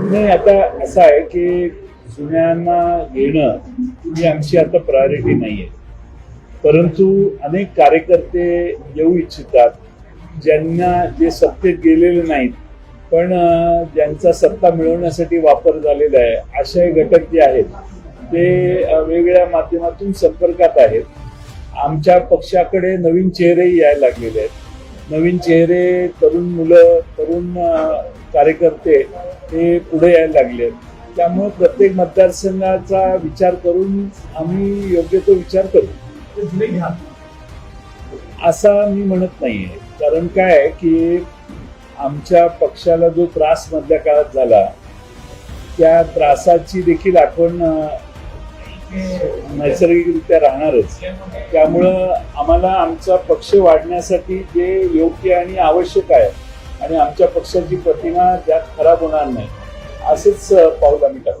नाही आता असं आहे की जुन्यांना घेणं ही आमची आता प्रायोरिटी नाही आहे परंतु अनेक कार्यकर्ते येऊ इच्छितात ज्यांना जे सत्तेत गेलेले नाहीत पण ज्यांचा सत्ता मिळवण्यासाठी वापर झालेला आहे असे घटक जे आहेत ते वेगवेगळ्या माध्यमातून संपर्कात आहेत. आमच्या पक्षाकडे नवीन चेहरेही यायला लागलेले आहेत. नवीन चेहरे तरुण मुलं तरुण कार्यकर्ते हे पुढे यायला लागले त्यामुळे प्रत्येक मतदारसंघाचा विचार करून आम्ही योग्य तो विचार करू. असा मी म्हणत नाहीये. कारण काय आहे की आमच्या पक्षाला जो त्रास मधल्या काळात झाला त्या त्रासाची देखील आठवण नैसर्गिकरित्या राहणारच. त्यामुळं आम्हाला आमचा पक्ष वाढण्यासाठी जे योग्य आणि आवश्यक आहे आणि आमच्या पक्षाची प्रतिमा त्यात खराब होणार नाही असंच पाऊल आम्ही टाकू.